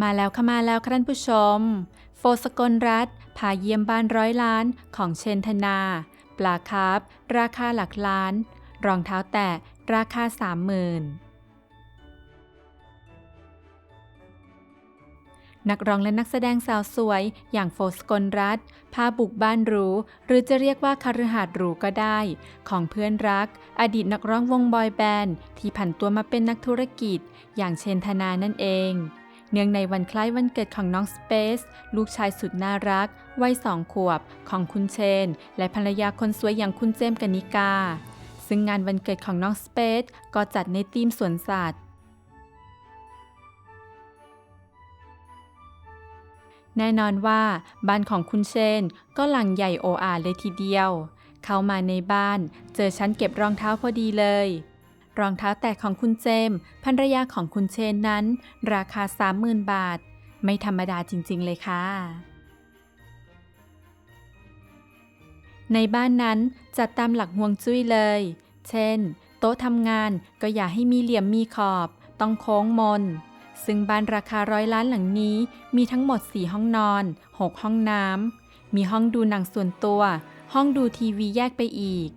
มาแล้วค่ะมาแล้วค่ะท่านผู้ชม โฟสกลรัฐพาเยี่ยมบ้านร้อยล้านของเชนธนา ปลาคาร์ฟราคาหลักล้าน รองเท้าแตะราคาสามหมื่นนักร้องและนักแสดงสาวสวยอย่างโฟสกลรัฐพาบุกบ้านหรู หรือจะเรียกว่าคฤหาสน์หรูก็ได้ ของเพื่อนรัก อดีตนักร้องวงบอยแบนด์ที่ผันตัวมาเป็นนักธุรกิจ อย่างเชนธนานั่นเอง เนื่องในวันคล้ายวันเกิดของน้องสเปซลูกชายสุดน่ารัก วัยสองขวบของคุณเชน และภรรยาคนสวยอย่างคุณเจมส์กนิกา ซึ่งงานวันเกิดของน้องสเปซก็จัดในธีมสวนสัตว์แน่นอนว่าบ้านของคุณเชนก็หลังใหญ่โออาเลยทีเดียว เข้ามาในบ้านเจอชั้นเก็บรองเท้าพอดีเลย รองเท้าแตะของคุณเจมส์ภรรยาของคุณเชนนั้น ราคา 30,000 บาท ไม่ธรรมดาจริง ๆ เลยค่ะ ในบ้านนั้นจัดตามหลักห่วงจุ้ยเลย เช่น โต๊ะทำงานก็อย่าให้มีเหลี่ยมมีขอบ ต้องโค้งมน ซึ่งบ้านราคาร้อยล้านหลังนี้ มีทั้งหมด 4 ห้องนอน 6 ห้องน้ำมีห้องดูหนังส่วนตัว ห้องดูทีวีแยกไปอีก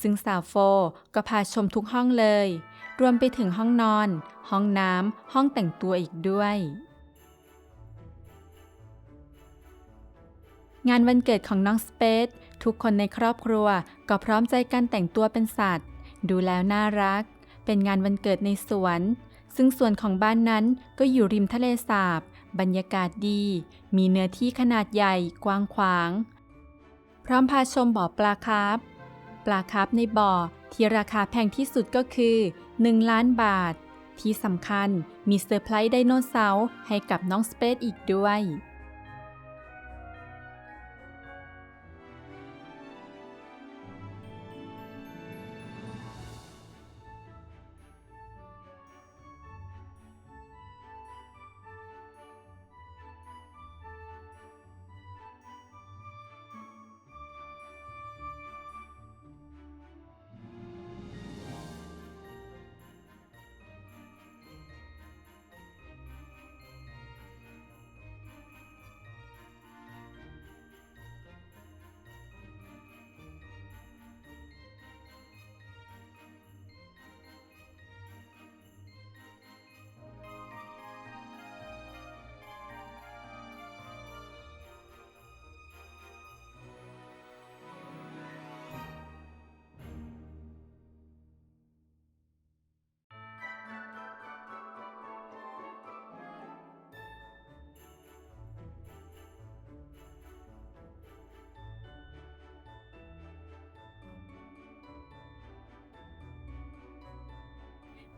ซึ่งสาวโฟก็พาชมทุกห้องเลย รวมไปถึงห้องนอน ห้องน้ำห้องแต่งตัวอีกด้วย งานวันเกิดของน้องสเปซทุกคนในครอบครัวก็พร้อมใจกันแต่งตัวเป็นสัตว์ ดูแล้วน่ารัก เป็นงานวันเกิดในสวน ซึ่งส่วนของบ้านนั้นก็อยู่ริมทะเลสาบ บรรยากาศดี มีเนื้อที่ขนาดใหญ่กว้างขวาง พร้อมพาชมบ่อปลาคร์ฟ ปลาคาร์ฟในบ่อที่ราคาแพงที่สุดก็คือ 1 ล้านบาท ที่สำคัญมีเซอร์ไพรส์ไดโนเสาร์ให้กับน้องสเปซอีกด้วย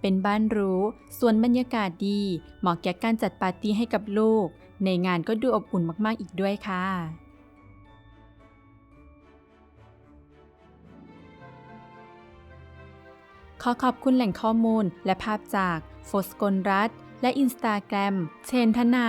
เป็นบ้านรู้ ส่วนบรรยากาศดี เหมาะแก่การจัดปาร์ตี้ให้กับลูก ในงานก็ดูอบอุ่นมากๆอีกด้วยค่ะขอขอบคุณแหล่งข้อมูลและภาพจากโฟสกลรัฐ และอินสตาแกรม เชนธนา